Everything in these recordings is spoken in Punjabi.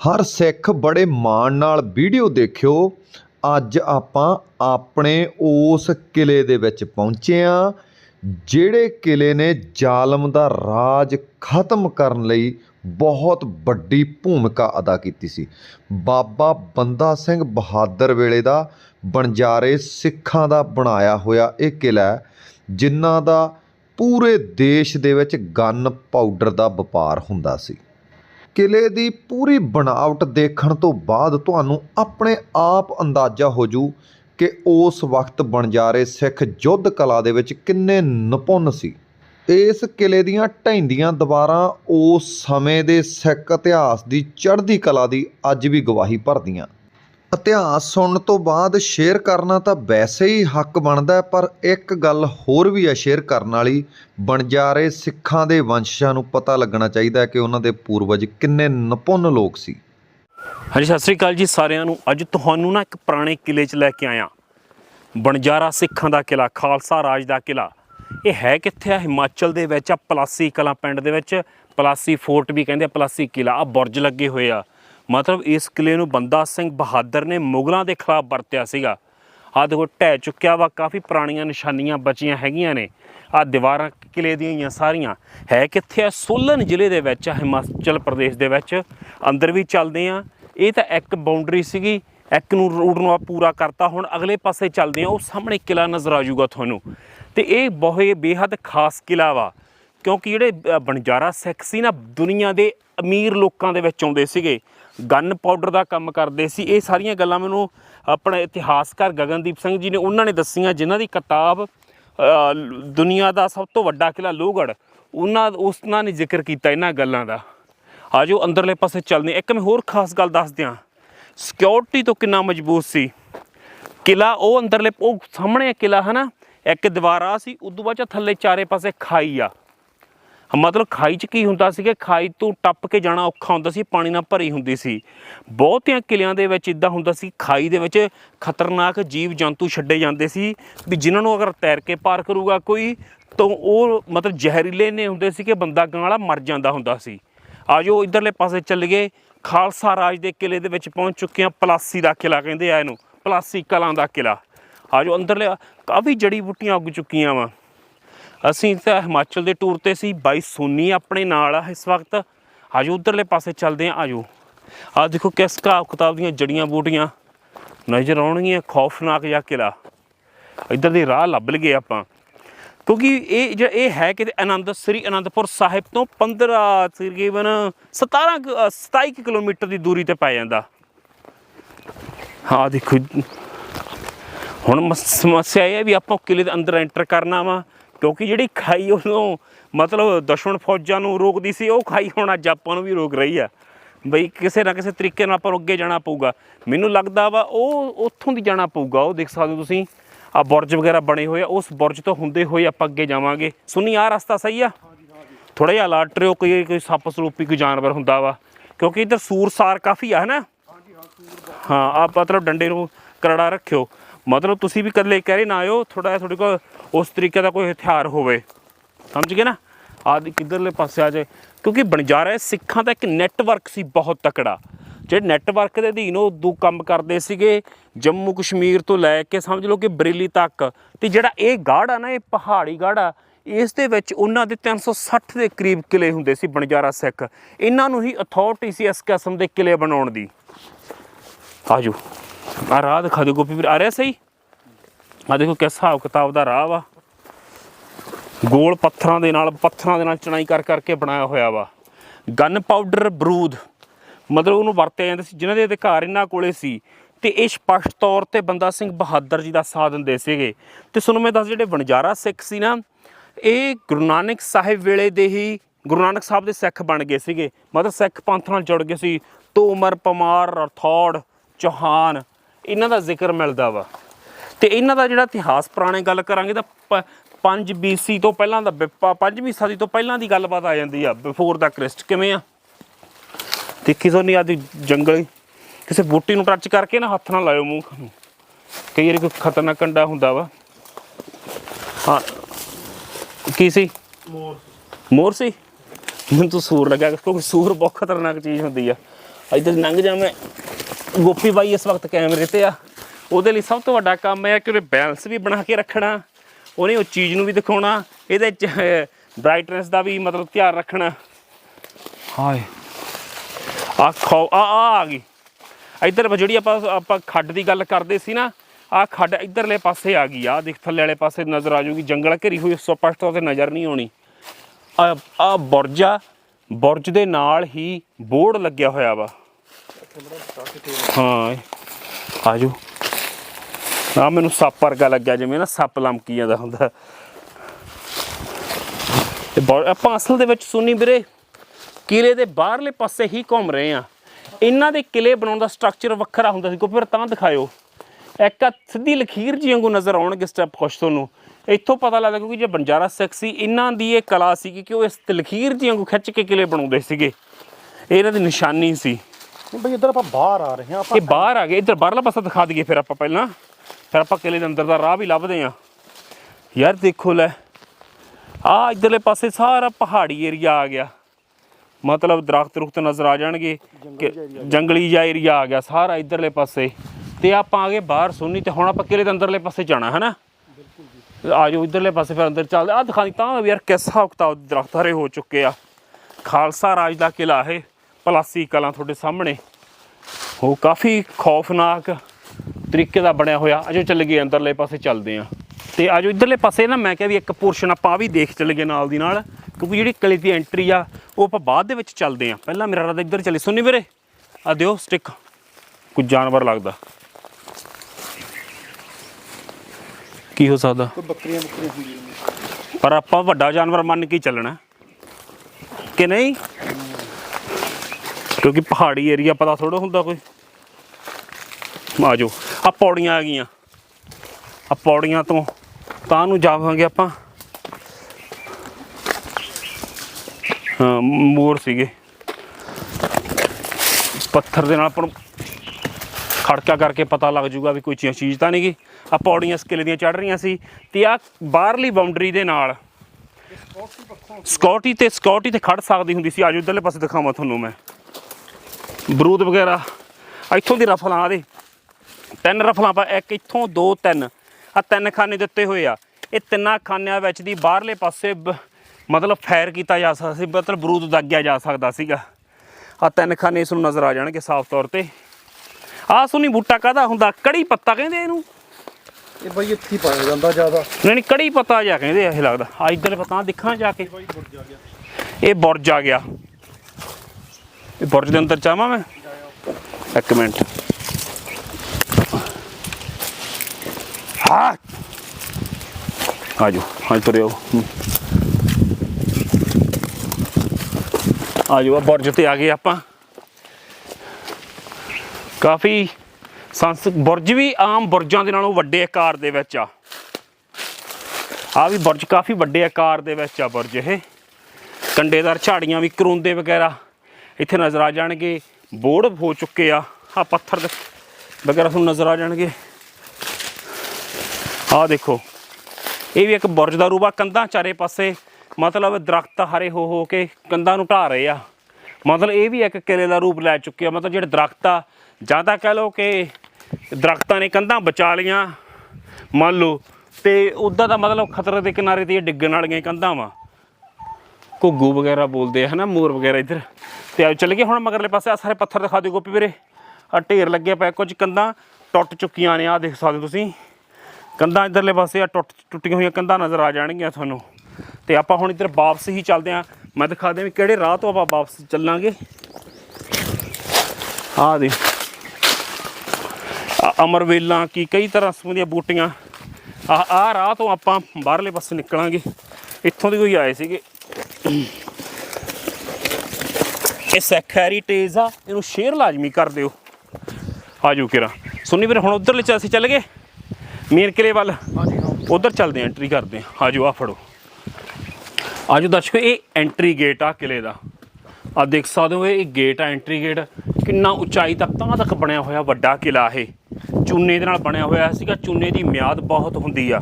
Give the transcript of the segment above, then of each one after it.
ਹਰ ਸਿੱਖ ਬੜੇ ਮਾਣ ਨਾਲ ਵੀਡੀਓ ਦੇਖਿਓ। ਅੱਜ ਆਪਾਂ ਆਪਣੇ ਉਸ ਕਿਲੇ ਦੇ ਵਿੱਚ ਪਹੁੰਚੇ ਹਾਂ ਜਿਹੜੇ ਕਿਲੇ ਨੇ ਜ਼ਾਲਮ ਦਾ ਰਾਜ ਖਤਮ ਕਰਨ ਲਈ ਬਹੁਤ ਵੱਡੀ ਭੂਮਿਕਾ ਅਦਾ ਕੀਤੀ ਸੀ। ਬਾਬਾ ਬੰਦਾ ਸਿੰਘ ਬਹਾਦਰ ਵੇਲੇ ਦਾ ਬਣਜਾਰੇ ਸਿੱਖਾਂ ਦਾ ਬਣਾਇਆ ਹੋਇਆ ਇਹ ਕਿਲਾ ਜਿਨ੍ਹਾਂ ਦਾ ਪੂਰੇ ਦੇਸ਼ ਦੇ ਵਿੱਚ ਗਨ ਪਾਊਡਰ ਦਾ ਵਪਾਰ ਹੁੰਦਾ ਸੀ। ਕਿਲੇ ਦੀ ਪੂਰੀ ਬਣਾਵਟ ਦੇਖਣ ਤੋਂ ਬਾਅਦ ਤੁਹਾਨੂੰ ਆਪਣੇ ਆਪ ਅੰਦਾਜ਼ਾ ਹੋ ਜੂ ਕਿ ਉਸ ਵਕਤ ਬਣਜਾਰੇ ਸਿੱਖ ਯੁੱਧ ਕਲਾ ਦੇ ਵਿੱਚ ਕਿੰਨੇ ਨਿਪੁੰਨ ਸੀ। ਇਸ ਕਿਲੇ ਦੀਆਂ ਢੈਂਦੀਆਂ ਦੀਵਾਰਾਂ ਉਸ ਸਮੇਂ ਦੇ ਸਿੱਖ ਇਤਿਹਾਸ ਦੀ ਚੜ੍ਹਦੀ ਕਲਾ ਦੀ ਅੱਜ ਵੀ ਗਵਾਹੀ ਭਰਦੀਆਂ। ਇਤਿਹਾਸ ਸੁਣਨ ਤੋਂ ਬਾਅਦ ਸ਼ੇਅਰ ਕਰਨਾ ਤਾਂ ਵੈਸੇ ਹੀ ਹੱਕ ਬਣਦਾ ਪਰ ਇੱਕ ਗੱਲ ਹੋਰ ਵੀ ਹੈ ਸ਼ੇਅਰ ਕਰਨ ਵਾਲੀ। ਬਣਜਾਰੇ ਸਿੱਖਾਂ ਦੇ ਵੰਸ਼ਜਾਂ ਨੂੰ ਪਤਾ ਲੱਗਣਾ ਚਾਹੀਦਾ ਕਿ ਉਹਨਾਂ ਦੇ ਪੂਰਵਜ ਕਿੰਨੇ ਨਿਪੁੰਨ ਲੋਕ ਸੀ। ਹਾਂਜੀ, ਸਤਿ ਸ੍ਰੀ ਅਕਾਲ ਜੀ ਸਾਰਿਆਂ ਨੂੰ। ਅੱਜ ਤੁਹਾਨੂੰ ਨਾ ਇੱਕ ਪੁਰਾਣੇ ਕਿਲੇ 'ਚ ਲੈ ਕੇ ਆਇਆ। ਬਣਜਾਰਾ ਸਿੱਖਾਂ ਦਾ ਕਿਲਾ ਖਾਲਸਾ ਰਾਜ ਦਾ ਕਿਲਾ ਇਹ ਹੈ ਕਿੱਥੇ ਆ? ਹਿਮਾਚਲ ਦੇ ਵਿੱਚ ਆ, ਪਲਾਸੀ ਕਲਾ ਪਿੰਡ ਦੇ ਵਿੱਚ। ਪਲਾਸੀ ਫੋਰਟ ਵੀ ਕਹਿੰਦੇ ਆ, ਪਲਾਸੀ ਕਿਲਾ ਆ ਬੁਰਜ ਲੱਗੇ ਹੋਏ ਆ। ਮਤਲਬ ਇਸ ਕਿਲੇ ਨੂੰ ਬੰਦਾ ਸਿੰਘ ਬਹਾਦਰ ਨੇ ਮੁਗਲਾਂ ਦੇ ਖਿਲਾਫ ਵਰਤਿਆ ਸੀਗਾ। ਆ ਦੇਖੋ ਢਹਿ ਚੁੱਕਿਆ ਵਾ ਕਾਫੀ ਪੁਰਾਣੀਆਂ ਨਿਸ਼ਾਨੀਆਂ ਬਚੀਆਂ ਹੈਗੀਆਂ ਨੇ। ਆ ਦੀਵਾਰਾਂ ਕਿਲੇ ਦੀਆਂ ਹੀ ਆ ਸਾਰੀਆਂ। ਹੈ ਕਿੱਥੇ ਆ? ਸੋਲਨ ਜ਼ਿਲ੍ਹੇ ਦੇ ਵਿੱਚ ਆ, ਹਿਮਾਚਲ ਪ੍ਰਦੇਸ਼ ਦੇ ਵਿੱਚ। ਅੰਦਰ ਵੀ ਚੱਲਦੇ ਆ। ਇਹ ਤਾਂ ਇੱਕ ਬਾਉਂਡਰੀ ਸੀਗੀ। ਇੱਕ ਨੂੰ ਰੂਟ ਨੂੰ ਆ ਪੂਰਾ ਕਰਤਾ। ਹੁਣ ਅਗਲੇ ਪਾਸੇ ਚੱਲਦੇ ਆ। ਉਹ ਸਾਹਮਣੇ ਕਿਲਾ ਨਜ਼ਰ ਆ ਜਾਊਗਾ ਤੁਹਾਨੂੰ। ਤੇ ਇਹ ਬਹੁਤ ਬੇਹੱਦ ਖਾਸ ਕਿਲਾ ਵਾ। ਕਿਉਂਕਿ ਜਿਹੜੇ ਬਣਜਾਰਾ ਸਿੱਖ ਸੀ ਨਾ ਦੁਨੀਆ ਦੇ ਅਮੀਰ ਲੋਕਾਂ ਦੇ ਵਿੱਚ ਆਉਂਦੇ ਸੀਗੇ। ਗਨ ਪਾਊਡਰ ਦਾ ਕੰਮ ਕਰਦੇ ਸੀ। ਇਹ ਸਾਰੀਆਂ ਗੱਲਾਂ ਮੈਨੂੰ ਆਪਣੇ ਇਤਿਹਾਸਕਾਰ ਗਗਨਦੀਪ ਸਿੰਘ ਜੀ ਨੇ ਉਹਨਾਂ ਨੇ ਦੱਸੀਆਂ, ਜਿਨ੍ਹਾਂ ਦੀ ਕਿਤਾਬ ਦੁਨੀਆ ਦਾ ਸਭ ਤੋਂ ਵੱਡਾ ਕਿਲਾ ਲੋਹਗੜ੍ਹ ਉਹਨਾਂ ਉਸਨਾਂ ਨੇ ਜ਼ਿਕਰ ਕੀਤਾ ਇਹਨਾਂ ਗੱਲਾਂ ਦਾ। ਆਜੋ ਅੰਦਰਲੇ ਪਾਸੇ ਚੱਲਦੇ ਇੱਕ ਮੈਂ ਹੋਰ ਖਾਸ ਗੱਲ ਦੱਸ ਦਿਆਂ। ਸਿਕਿਉਰਿਟੀ ਤੋਂ ਕਿੰਨਾ ਮਜ਼ਬੂਤ ਸੀ। ਕਿਲਾ ਉਹ ਅੰਦਰਲੇ, ਉਹ ਸਾਹਮਣੇ ਕਿਲਾ ਹੈ ਨਾ ਇੱਕ ਦੀਵਾਰ ਆ ਸੀ, ਉਦੋਂ ਬਾਅਦ ਚ ਥੱਲੇ ਚਾਰੇ ਪਾਸੇ ਖਾਈ ਆ। ਮਤਲਬ ਖਾਈ 'ਚ ਕੀ ਹੁੰਦਾ ਸੀ ਕਿ ਖਾਈ ਤੋਂ ਟੱਪ ਕੇ ਜਾਣਾ ਔਖਾ ਹੁੰਦਾ ਸੀ, ਪਾਣੀ ਨਾਲ ਭਰੀ ਹੁੰਦੀ ਸੀ। ਬਹੁਤਿਆਂ ਕਿਲਿਆਂ ਦੇ ਵਿੱਚ ਇਦਾਂ ਹੁੰਦਾ ਸੀ, ਖਾਈ ਦੇ ਵਿੱਚ ਖਤਰਨਾਕ ਜੀਵ ਜੰਤੂ ਛੱਡੇ ਜਾਂਦੇ ਸੀ, ਵੀ ਜਿਨ੍ਹਾਂ ਨੂੰ ਅਗਰ ਤੈਰ ਕੇ ਪਾਰ ਕਰੂਗਾ ਕੋਈ, ਤਾਂ ਉਹ ਮਤਲਬ ਜ਼ਹਿਰੀਲੇ ਨੇ ਹੁੰਦੇ ਸੀ ਕਿ ਬੰਦਾ ਗਾਂ ਵਾਲਾ ਮਰ ਜਾਂਦਾ ਹੁੰਦਾ ਸੀ। ਆਜੋ ਇਧਰਲੇ ਪਾਸੇ ਚੱਲ ਗਏ ਖਾਲਸਾ ਰਾਜ ਦੇ ਕਿਲੇ ਦੇ ਵਿੱਚ ਪਹੁੰਚ ਚੁੱਕੇ ਹਾਂ, ਪਲਾਸੀ ਦਾ ਕਿਲਾ ਕਹਿੰਦੇ ਆ ਇਹਨੂੰ, ਪਲਾਸੀ ਕਲਾਂ ਦਾ ਕਿਲਾ। ਆਜੋ ਅੰਦਰਲੇ, ਕਾਫੀ ਜੜੀ ਬੂਟੀਆਂ ਉੱਗ ਚੁੱਕੀਆਂ ਵਾ। ਅਸੀਂ ਤਾਂ ਹਿਮਾਚਲ ਦੇ ਟੂਰ ਤੇ ਸੀ, ਬਾਈ ਸੋਨੀ ਆਪਣੇ ਨਾਲ ਆ ਇਸ ਵਕਤ। ਆਜੋ, ਉਧਰਲੇ ਪਾਸੇ ਚੱਲਦੇ ਆ, ਆਜੋ। ਆ ਦੇਖੋ ਕਿਸ ਹਿਸਾਬ ਕਿਤਾਬ ਦੀਆਂ ਜੜੀਆਂ ਬੂਟੀਆਂ ਨਜ਼ਰ ਆਉਣਗੀਆਂ, ਖੌਫਨਾਕ ਜਾਂ ਕਿਲਾ ਇੱਧਰ ਦੀ ਰਾਹ ਲੱਭ ਲਗੇ ਆਪਾਂ। ਕਿਉਂਕਿ ਇਹ ਜਿਹੜਾ ਇਹ ਹੈ ਕਿ ਆਨੰਦ, ਸ੍ਰੀ ਅਨੰਦਪੁਰ ਸਾਹਿਬ ਤੋਂ 15 ਤਕਰੀਬਨ 17 ਕੁ- 27 ਕੁ ਕਿਲੋਮੀਟਰ ਦੀ ਦੂਰੀ ਤੇ ਪੈ ਜਾਂਦਾ। ਹਾਂ ਦੇਖੋ ਹੁਣ ਮਸ- ਸਮੱਸਿਆ ਇਹ ਹੈ ਵੀ ਆਪਾਂ ਕਿਲੇ ਦੇ ਅੰਦਰ ਐਂਟਰ ਕਰਨਾ ਵਾ। ਕਿਉਂਕਿ ਜਿਹੜੀ ਖਾਈ ਉਹਨੂੰ ਮਤਲਬ ਦੁਸ਼ਮਣ ਫੌਜਾਂ ਨੂੰ ਰੋਕਦੀ ਸੀ ਉਹ ਖਾਈ ਹੁਣ ਅੱਜ ਆਪਾਂ ਨੂੰ ਵੀ ਰੋਕ ਰਹੀ ਆ। ਬਈ ਕਿਸੇ ਨਾ ਕਿਸੇ ਤਰੀਕੇ ਨਾਲ ਆਪਾਂ ਨੂੰ ਅੱਗੇ ਜਾਣਾ ਪਊਗਾ। ਮੈਨੂੰ ਲੱਗਦਾ ਵਾ ਉਹ ਉੱਥੋਂ ਦੀ ਜਾਣਾ ਪਊਗਾ ਉਹ ਦੇਖ ਸਕਦੇ ਹੋ ਤੁਸੀਂ। ਆ ਬੁਰਜ ਵਗੈਰਾ ਬਣੇ ਹੋਏ ਆ ਉਸ ਬੁਰਜ ਤੋਂ ਹੁੰਦੇ ਹੋਏ ਆਪਾਂ ਅੱਗੇ ਜਾਵਾਂਗੇ। ਸੁਣੀ ਆ ਰਸਤਾ ਸਹੀ ਆ? ਥੋੜਾ ਜਿਹਾ ਅਲਰਟ ਰਿਓ ਕੋਈ ਕੋਈ ਸੱਪ ਸਰੂਪੀ ਕੋਈ ਜਾਨਵਰ ਹੁੰਦਾ ਵਾ। ਕਿਉਂਕਿ ਇੱਧਰ ਸੂਰਸਾਰ ਕਾਫੀ ਆ ਹਨਾ ਹਾਂ ਆ ਮਤਲਬ ਡੰਡੇ ਨੂੰ ਕਰੜਾ ਰੱਖਿਓ। ਮਤਲਬ ਤੁਸੀਂ ਵੀ ਇਕੱਲੇ ਕਹਿ ਰਹੇ ਨਾ ਆਇਓ ਥੋੜਾ ਜਿਹਾ ਤੁਹਾਡੇ ਕੋਲ ਉਸ ਤਰੀਕੇ ਦਾ ਕੋਈ ਹਥਿਆਰ ਹੋਵੇ। ਸਮਝ ਗਏ ਨਾ? ਆਦਿ ਕਿੱਧਰਲੇ ਪਾਸੇ ਆ ਜਾਏ। ਕਿਉਂਕਿ ਬਣਜਾਰਾ ਸਿੱਖਾਂ ਦਾ ਇੱਕ ਨੈਟਵਰਕ ਸੀ ਬਹੁਤ ਤਕੜਾ। ਜਿਹੜੇ ਨੈਟਵਰਕ ਦੇ ਅਧੀਨ ਉਹ ਦੋ ਕੰਮ ਕਰਦੇ ਸੀਗੇ, ਜੰਮੂ ਕਸ਼ਮੀਰ ਤੋਂ ਲੈ ਕੇ ਸਮਝ ਲਓ ਕਿ ਬਰੇਲੀ ਤੱਕ। ਤੇ ਜਿਹੜਾ ਇਹ ਗਾੜ ਆ ਨਾ, ਇਹ ਪਹਾੜੀ ਗਾੜ ਆ, ਇਸ ਦੇ ਵਿੱਚ ਉਹਨਾਂ ਦੇ 360 ਦੇ ਕਰੀਬ ਕਿਲੇ ਹੁੰਦੇ ਸੀ ਬਣਜਾਰਾ ਸਿੱਖ। ਇਹਨਾਂ ਨੂੰ ਹੀ ਅਥਾਰਟੀ ਸੀ ਇਸ ਕਿਸਮ ਦੇ ਕਿਲੇ ਬਣਾਉਣ ਦੀ। ਆਜੋ। ਆ ਰਾਹ ਦਿਖਾ ਦਿਓ ਗੋਪੀ ਵੀਰ, ਆ ਰਿਹਾ ਸਹੀ? ਆ ਦੇਖੋ ਕਿਸ ਹਿਸਾਬ ਕਿਤਾਬ ਦਾ ਰਾਹ ਵਾ। ਗੋਲ ਪੱਥਰਾਂ ਦੇ ਨਾਲ, ਪੱਥਰਾਂ ਦੇ ਨਾਲ ਚਣਾਈ ਕਰ ਕਰਕੇ ਬਣਾਇਆ ਹੋਇਆ ਵਾ। ਗਨ ਪਾਊਡਰ ਬਰੂਦ। ਮਤਲਬ ਉਹਨੂੰ ਵਰਤਿਆ ਜਾਂਦਾ ਸੀ, ਜਿਨ੍ਹਾਂ ਦੇ ਅਧਿਕਾਰ ਇਹਨਾਂ ਕੋਲੇ ਸੀ। ਤੇ ਇਹ ਸਪਸ਼ਟ ਤੌਰ ਤੇ ਬੰਦਾ ਸਿੰਘ ਬਹਾਦਰ ਜੀ ਦਾ ਸਾਥ ਦਿੰਦੇ ਸੀਗੇ। ਤੇ ਤੁਹਾਨੂੰ ਮੈਂ ਦੱਸ, ਜਿਹੜੇ ਵਣਜਾਰਾ ਸਿੱਖ ਸੀ ਨਾ, ਇਹ ਗੁਰੂ ਨਾਨਕ ਸਾਹਿਬ ਵੇਲੇ ਦੇ ਹੀ ਗੁਰੂ ਨਾਨਕ ਸਾਹਿਬ ਦੇ ਸਿੱਖ ਬਣ ਗਏ ਸੀਗੇ। ਮਤਲਬ ਸਿੱਖ ਪੰਥ ਨਾਲ ਜੁੜ ਗਏ ਸੀ। ਤੋਮਰ, ਪਮਾਰ, ਰਥੌੜ, ਚੌਹਾਨ ਇਹਨਾਂ ਦਾ ਜ਼ਿਕਰ ਮਿਲਦਾ ਵਾ। ਤੇ ਇਹਨਾਂ ਦਾ ਜਿਹੜਾ ਇਤਿਹਾਸ ਪੁਰਾਣੇ ਗੱਲ ਕਰਾਂਗੇ ਤਾਂ 5 BC ਤੋਂ ਪਹਿਲਾਂ ਦਾ 5ਵੀਂ ਸਦੀ ਤੋਂ ਪਹਿਲਾਂ ਦੀ ਗੱਲਬਾਤ ਆ ਜਾਂਦੀ ਆ ਬਿਫੋਰ ਦਾ ਕ੍ਰਿਸਟ ਕਿਵੇਂ ਆ? ਦੇਖੀ ਸੋ ਨਹੀਂ ਆਦੀ ਜੰਗਲ ਕਿਸੇ ਬੂਟੀ ਨੂੰ ਟੱਚ ਕਰਕੇ ਨਾ ਹੱਥ ਨਾਲ ਲਾਇਓ ਮੂੰਹ ਨੂੰ ਕਈ ਵਾਰੀ ਕੋਈ ਖਤਰਨਾਕ ਕੰਡਾ ਹੁੰਦਾ ਵਾ। ਹਾਂ। ਕੀ ਸੀ? ਮੋਰ। ਮੋਰ ਸੀ? ਮੈਨੂੰ ਤਾਂ ਸੂਰ ਲੱਗਾ ਕਿਉਂਕਿ ਸੂਰ ਬਹੁਤ ਖਤਰਨਾਕ ਚੀਜ਼ ਹੁੰਦੀ ਆ। ਇੱਧਰ ਲੰਘ ਜਾ ਮੈਂ। ਗੋਪੀ ਬਾਈ ਇਸ ਵਕਤ ਕੈਮਰੇ ਤੇ ਆ। ਉਹਦੇ ਲਈ ਸਭ ਤੋਂ ਵੱਡਾ ਕੰਮ ਹੈ ਕਿ ਉਹਨੇ ਬੈਲੈਂਸ ਵੀ ਬਣਾ ਕੇ ਰੱਖਣਾ ਉਹਨੇ ਉਹ ਚੀਜ਼ ਨੂੰ ਵੀ ਦਿਖਾਉਣਾ ਇਹਦੇ ਚ ਬ੍ਰਾਈਟਨੈਸ ਦਾ ਵੀ ਮਤਲਬ ਧਿਆਨ ਰੱਖਣਾ। ਹਾਏ। ਆ ਖੋ ਆ ਆ ਆ ਗਈ। ਇੱਧਰ ਜਿਹੜੀ ਆਪਾਂ ਆਪਾਂ ਖੱਡ ਦੀ ਗੱਲ ਕਰਦੇ ਸੀ ਨਾ ਆ ਖੱਡ ਇੱਧਰਲੇ ਪਾਸੇ ਆ ਗਈ। ਆ ਦੇਖ ਥੱਲੇ ਵਾਲੇ ਪਾਸੇ ਨਜ਼ਰ ਆ ਜਾਊਗੀ। ਜੰਗਲ ਘਿਰੀ ਹੋਈ ਸਪਸ਼ਟ ਤੌਰ ਤੇ ਨਜ਼ਰ ਨਹੀਂ ਆਉਣੀ। ਆ ਆ ਬੁਰਜ ਬੁਰਜ ਦੇ ਨਾਲ ਹੀ ਬੋਰਡ ਲੱਗਿਆ ਹੋਇਆ ਵਾ। ਹਾਂ ਆਜੋ। ਆ ਮੈਨੂੰ ਸੱਪ ਵਰਗਾ ਲੱਗਿਆ, ਜਿਵੇਂ ਨਾ ਸੱਪ ਲਮਕੀ ਜਾਂਦਾ ਹੁੰਦਾ। ਤੇ ਆਪਾਂ ਅਸਲ ਦੇ ਵਿੱਚ ਸੁਣੀ ਵੀਰੇ, ਕਿਲੇ ਦੇ ਬਾਹਰਲੇ ਪਾਸੇ ਹੀ ਘੁੰਮ ਰਹੇ ਆ ਇਹਨਾਂ ਦੇ ਕਿਲੇ ਬਣਾਉਣ ਦਾ ਸਟਰਕਚਰ ਵੱਖਰਾ ਹੁੰਦਾ ਸੀ। ਕੋਈ ਫਿਰ ਤਾਂ ਦਿਖਾਇਓ। ਇੱਕ ਸਿੱਧੀ ਲਖੀਰ ਜੀ ਵਾਂਗੂ ਨਜ਼ਰ ਆਉਣਗੇ ਸਟੈਪ ਖੁਸ਼ ਤੁਹਾਨੂੰ। ਇੱਥੋਂ ਪਤਾ ਲੱਗਦਾ ਕਿਉਂਕਿ ਜੇ ਬੰਜਾਰਾ ਸਿੱਖ ਸੀ, ਇਹਨਾਂ ਦੀ ਇਹ ਕਲਾ ਸੀ ਕਿ ਉਹ ਇਸ ਲਖੀਰ ਜੀ ਵਾਂਗੂ ਖਿੱਚ ਕੇ ਕਿਲੇ ਬਣਾਉਂਦੇ ਸੀਗੇ। ਇਹਨਾਂ ਦੀ ਨਿਸ਼ਾਨੀ ਸੀ। ਨਹੀਂ ਬਈ ਇੱਧਰ ਆਪਾਂ ਬਾਹਰ ਆ ਰਹੇ ਹਾਂ ਆਪਾਂ ਇਹ ਬਾਹਰ ਆ ਗਏ ਇੱਧਰ ਬਾਹਰਲਾ ਪਾਸਾ ਦਿਖਾ ਦਈਏ ਫਿਰ ਆਪਾਂ ਪਹਿਲਾਂ। ਫਿਰ ਆਪਾਂ ਕਿਲੇ ਦੇ ਅੰਦਰ ਦਾ ਰਾਹ ਵੀ ਲੱਭਦੇ ਆ ਯਾਰ ਦੇਖੋ ਲੈ ਆ ਇਧਰਲੇ ਪਾਸੇ ਸਾਰਾ ਪਹਾੜੀ ਏਰੀਆ ਆ ਗਿਆ। ਮਤਲਬ ਦਰਖਤ ਰੁਖਤ ਨਜ਼ਰ ਆ ਜਾਣਗੇ ਜੰਗਲੀ ਜਿਹਾ ਏਰੀਆ। ਆ ਗਿਆ ਸਾਰਾ ਇਧਰਲੇ ਪਾਸੇ। ਤੇ ਆਪਾਂ ਆ ਗਏ ਬਾਹਰ ਸੁਣਨੀ ਤੇ ਹੁਣ ਆਪਾਂ ਕਿਲੇ ਦੇ ਅੰਦਰਲੇ ਪਾਸੇ ਜਾਣਾ ਹੈ ਨਾ ਆ ਜਾਓ ਇਧਰਲੇ ਪਾਸੇ ਫਿਰ ਅੰਦਰ ਚੱਲਦੇ ਆ ਦਿਖਾਈ ਤਾਂ ਯਾਰ ਕਿਸ ਹਿਸਾਬ ਕਿਤਾਬ ਦਰਖਤ ਹਰੇ ਹੋ ਚੁੱਕੇ ਆ। ਖਾਲਸਾ ਰਾਜ ਦਾ ਕਿਲਾ ਇਹ। ਪਲਾਸੀ ਕਲਾਂ ਤੁਹਾਡੇ ਸਾਹਮਣੇ। ਉਹ ਕਾਫੀ ਖੌਫਨਾਕ ਤਰੀਕੇ ਦਾ ਬਣਿਆ ਹੋਇਆ। ਅਜੋ ਚੱਲ ਗਏ ਅੰਦਰਲੇ ਪਾਸੇ ਚੱਲਦੇ ਆ ਤੇ ਆਜੋ ਇਧਰਲੇ ਪਾਸੇ ਨਾ ਮੈਂ ਕਿਹਾ ਵੀ ਇੱਕ ਪੋਰਸ਼ਨ ਆਪਾਂ ਵੀ ਦੇਖ ਚੱਲ ਗਏ ਨਾਲ ਦੀ ਨਾਲ। ਕਿਉਂਕਿ ਜਿਹੜੀ ਕਿਲੇ ਦੀ ਐਂਟਰੀ ਆ ਉਹ ਆਪਾਂ ਬਾਅਦ ਦੇ ਵਿੱਚ ਚੱਲਦੇ ਆ ਪਹਿਲਾਂ ਮੇਰਾ ਰਾਦਾ ਇੱਧਰ ਚੱਲੇ। ਸੁਣੀ ਵੀਰੇ? ਆ ਦਿਓ ਸਟਿਕ ਕੋਈ ਜਾਨਵਰ ਲੱਗਦਾ। ਕੀ ਹੋ ਸਕਦਾ? ਕੋਈ ਬੱਕਰੀਆਂ ਬੱਕਰੀਆਂ ਹੁੰਦੀਆਂ ਪਰ ਆਪਾਂ ਵੱਡਾ ਜਾਨਵਰ ਮੰਨ ਕੇ ਚੱਲਣਾ। ਕਿ ਨਹੀਂ? ਕਿਉਂਕਿ ਪਹਾੜੀ ਏਰੀਆ ਪਤਾ ਥੋੜਾ ਹੁੰਦਾ ਕੋਈ। ਆ ਜਾਓ ਆ ਪੌੜੀਆਂ ਆ ਗਈਆਂ। ਆ ਪੌੜੀਆਂ ਤੋਂ ਤਾਂ ਨੂੰ ਜਾਵਾਂਗੇ ਆਪਾਂ। ਹਾਂ ਮੋਰ ਸੀਗੇ। ਪੱਥਰ ਦੇ ਨਾਲ ਆਪਾਂ ਨੂੰ ਖੜਕਾ ਕਰਕੇ ਪਤਾ ਲੱਗ ਜੂਗਾ ਵੀ ਕੋਈ ਚੀਜ਼ ਚੀਜ਼ ਤਾਂ ਨਹੀਂ ਗੀ। ਆ ਪੌੜੀਆਂ ਇਸ ਕਿਲੇ ਦੀਆਂ ਚੜ ਰਹੀਆਂ ਸੀ ਤੇ ਆ ਬਾਹਰਲੀ ਬਾਉਂਡਰੀ ਦੇ ਨਾਲ ਸਕਿਉਰਟੀ ਤੇ ਸਕਿਉਰਟੀ ਤੇ ਖੜ ਸਕਦੀ ਹੁੰਦੀ ਸੀ। ਆਜੋ ਇਧਰਲੇ ਪਾਸੇ ਦਿਖਾਵਾਂ ਤੁਹਾਨੂੰ ਮੈਂ। ਬਰੂਦ ਵਗੈਰਾ। ਇੱਥੋਂ ਦੀ ਰਫਲਾਂ ਆ ਦੇ ਤਿੰਨ ਰਫਲਾਂ ਪਾ ਇੱਕ ਇੱਥੋਂ ਦੋ ਤਿੰਨ। ਆ ਤਿੰਨ ਖਾਨੇ ਦਿੱਤੇ ਹੋਏ ਆ। ਇਹ ਤਿੰਨਾਂ ਖਾਨਿਆਂ ਵਿੱਚ ਦੀ ਬਾਹਰਲੇ ਪਾਸੇ ਮਤਲਬ ਫਾਇਰ ਕੀਤਾ ਜਾ ਸਕਦਾ ਸੀ ਮਤਲਬ ਬਰੂਦ ਦਾਗਿਆ ਜਾ ਸਕਦਾ ਸੀਗਾ। ਆ ਤਿੰਨ ਖਾਨੇ ਇਸ ਨੂੰ ਨਜ਼ਰ ਆ ਜਾਣਗੇ ਸਾਫ਼ ਤੌਰ ਤੇ। ਆ ਸੁਣੀ ਬੂਟਾ ਕਾਹਦਾ ਹੁੰਦਾ? ਕੜੀ ਪੱਤਾ ਕਹਿੰਦੇ ਇਹਨੂੰ। ਇਹ ਬਈ ਇੱਥੇ ਪਾਇਆ ਜਾਂਦਾ ਜ਼ਿਆਦਾ। ਨਹੀਂ ਨਹੀਂ ਕੜੀ ਪੱਤਾ ਜਾ ਕਹਿੰਦੇ ਇਹ ਲੱਗਦਾ। ਆ ਇੱਧਰ ਪਤਾ ਦੇਖਾਂ ਜਾ ਕੇ। ਇਹ ਬੁਰਜ ਆ ਗਿਆ। ਇਹ ਬੁਰਜ ਦੇ ਅੰਦਰ ਚਾਹਾਂ ਮੈਂ? ਇੱਕ ਮਿੰਟ। ਹਾਂ। ਆਜੋ ਹਾਂ ਤੁਰਿਓ। ਆਜੋ, ਆ ਬੁਰਜ ਤੇ ਆ ਗਏ ਆਪਾਂ। ਕਾਫੀ ਸੰਸ, ਬੁਰਜ ਵੀ ਆਮ ਬੁਰਜਾਂ ਦੇ ਨਾਲੋਂ ਵੱਡੇ ਆਕਾਰ ਦੇ ਵਿੱਚ ਆ। ਆ ਵੀ ਬੁਰਜ ਕਾਫੀ ਵੱਡੇ ਆਕਾਰ ਦੇ ਵਿੱਚ ਆ ਬੁਰਜ ਇਹ। ਕੰਡੇਦਾਰ ਝਾੜੀਆਂ ਵੀ, ਕਰੂੰਦੇ ਵਗੈਰਾ। ਇੱਥੇ ਨਜ਼ਰ ਆ ਜਾਣਗੇ ਬੋਰਡ ਹੋ ਚੁੱਕੇ ਆ ਆ ਪੱਥਰ ਦੇ ਵਗੈਰਾ ਤੁਹਾਨੂੰ ਨਜ਼ਰ ਆ ਜਾਣਗੇ। ਆ ਦੇਖੋ, ਇਹ ਵੀ ਇੱਕ ਬੁਰਜ ਦਾ ਰੂਪ ਆ ਕੰਧਾਂ ਚਾਰੇ ਪਾਸੇ, ਮਤਲਬ ਦਰਖਤ ਹਰੇ ਹੋ ਹੋ ਕੇ ਕੰਧਾਂ ਨੂੰ ਢਾ ਰਹੇ ਆ। ਮਤਲਬ ਇਹ ਵੀ ਇੱਕ ਕਿਲੇ ਦਾ ਰੂਪ ਲੈ ਚੁੱਕੇ ਆ, ਮਤਲਬ ਜਿਹੜੇ ਦਰਖਤ ਆ, ਜਾਂ ਤਾਂ ਕਹਿ ਲਓ ਕਿ ਦਰਖਤਾਂ ਨੇ ਕੰਧਾਂ ਬਚਾ ਲੀਆਂ ਮੰਨ ਲਓ, ਤੇ ਉਦਾਂ ਦਾ ਮਤਲਬ ਖਤਰੇ ਦੇ ਕਿਨਾਰੇ ਤੇ ਡਿੱਗਣ ਵਾਲੀਆਂ ਕੰਧਾਂ ਵਾ। ਘੁੱਗੂ ਵਗੈਰਾ ਬੋਲਦੇ ਆ, ਹਨਾ, ਮੋਰ ਵਗੈਰਾ ਇੱਧਰ। ਤੇ ਆ ਚੱਲ ਗਏ ਹੁਣ ਮਗਰਲੇ ਪਾਸੇ ਆ ਸਾਰੇ ਪੱਥਰ ਦਿਖਾ ਦਿਓ ਗੋਪੀ ਵੀਰੇ। ਆ ਢੇਰ ਲੱਗੇ ਪਏ ਕੁਝ ਕੰਧਾਂ ਟੁੱਟ ਚੁੱਕੀਆਂ ਨੇ ਆ ਦੇਖ ਸਕਦੇ ਹੋ ਤੁਸੀਂ। ਕੰਧਾਂ ਇੱਧਰਲੇ ਪਾਸੇ ਆ, ਟੁੱਟ ਟੁੱਟੀਆਂ ਹੋਈਆਂ ਕੰਧਾਂ ਨਜ਼ਰ ਆ ਜਾਣਗੀਆਂ ਤੁਹਾਨੂੰ। ਤੇ ਆਪਾਂ ਹੁਣ ਇੱਧਰ ਵਾਪਸ ਹੀ ਚੱਲਦੇ ਆਂ। ਮੈਂ ਦਿਖਾ ਦਿਆਂ ਵੀ ਕਿਹੜੇ ਰਾਹ ਤੋਂ ਆਪਾਂ ਵਾਪਸ ਚੱਲਾਂਗੇ। ਆ ਦੇ ਆ ਅਮਰਵੇਲਾਂ ਕੀ, ਕਈ ਤਰ੍ਹਾਂ ਦੀਆਂ ਬੂਟੀਆਂ। ਆ ਆ ਰਾਹ ਤੋਂ ਆਪਾਂ ਬਾਹਰਲੇ ਪਾਸੇ ਨਿਕਲਾਂਗੇ। ਇੱਥੋਂ ਦੀ ਕੋਈ ਆਏ ਸੀਗੇ। ਇਹ ਸਿੱਖ ਹੈਰੀਟੇਜ ਆ ਇਹਨੂੰ ਸ਼ੇਅਰ ਲਾਜ਼ਮੀ ਕਰ ਦਿਓ। ਆਜੋ ਕਿਰਾ। ਸੁਣੀ ਵੀਰ ਹੁਣ ਉਧਰਲੇ ਚ ਅਸੀਂ ਚੱਲ ਗਏ? ਮੇਨ ਕਿਲੇ ਵੱਲ? ਉਧਰ ਚੱਲਦੇ ਆਂ ਐਂਟਰੀ ਕਰਦੇ ਆਂ ਆਜੋ ਆ ਫੜੋ। ਆਜੋ ਦਰਸ਼ਕੋ ਇਹ ਐਂਟਰੀ ਗੇਟ ਆ ਕਿਲੇ ਦਾ। ਆ ਦੇਖ ਸਕਦੇ ਹੋ ਇਹ ਗੇਟ ਆ ਐਂਟਰੀ ਗੇਟ ਕਿੰਨਾ ਉਚਾਈ ਤੱਕ ਤਾਂ ਤੱਕ ਬਣਿਆ ਹੋਇਆ ਵੱਡਾ ਕਿਲਾ ਇਹ। ਚੂਨੇ ਦੇ ਨਾਲ ਬਣਿਆ ਹੋਇਆ ਸੀਗਾ ਚੂਨੇ ਦੀ ਮਿਆਦ ਬਹੁਤ ਹੁੰਦੀ ਆ।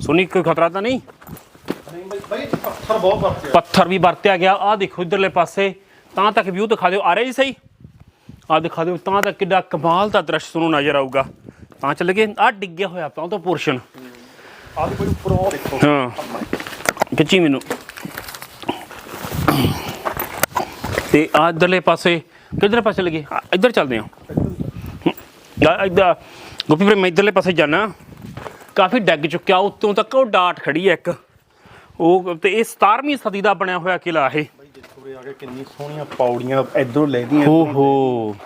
ਸੁਣੀ ਕੋਈ ਖਤਰਾ ਤਾਂ ਨਹੀਂ? ਪੱਥਰ ਬਹੁਤ ਆ ਪੱਥਰ ਵੀ ਵਰਤਿਆ ਗਿਆ। ਆ ਦੇਖੋ ਇਧਰਲੇ ਪਾਸੇ ਤਾਂ ਤੱਕ ਵਿਊ ਦਿਖਾ ਦਿਓ। ਆ ਰਿਹਾ ਜੀ ਸਹੀ? ਆ ਦਿਖਾ ਦਿਓ। ਤਾਂ ਤਾਂ ਕਿੱਡਾ ਕਮਾਲ ਦਾ ਦ੍ਰਿਸ਼ ਤੁਹਾਨੂੰ ਨਜ਼ਰ ਆਊਗਾ। ਤਾਂ ਚੱਲ ਗਏ। ਆ ਡਿੱਗਿਆ ਹੋਇਆ ਤਾਂ ਉਹ ਤਾਂ ਪੋਰਸ਼ਨ ਆਹ ਦੇਖੋ ਜੀ ਉੱਪਰੋਂ ਦੇਖੋ। ਹਾਂ। ਖਿੱਚੀ ਮੈਨੂੰ। ਤੇ ਆ ਇੱਧਰਲੇ ਪਾਸੇ ਕਿੱਧਰ ਪਾਸੇ ਲੱਗੇ? ਆ, ਇੱਧਰ ਚੱਲਦੇ ਹਾਂ। ਆ ਇੱਧਰ ਗੋਪੀ ਵੀਰੇ ਮੈਂ ਇੱਧਰਲੇ ਪਾਸੇ ਜਾਣਾ ਕਾਫੀ ਡੱਗ ਚੁੱਕਿਆ। ਉੱਤੋਂ ਤੱਕ ਉਹ ਡਾਟ ਖੜੀ ਹੈ ਇੱਕ। ਉਹ ਤੇ ਇਹ 17ਵੀਂ ਸਦੀ ਦਾ ਬਣਿਆ ਹੋਇਆ ਕਿਲਾ ਇਹ। ਉਰੇ ਆ ਕੇ ਕਿੰਨੀ ਸੋਹਣੀਆਂ ਪੌੜੀਆਂ ਇਧਰੋਂ ਲੈਦੀਆਂ ਓਹੋ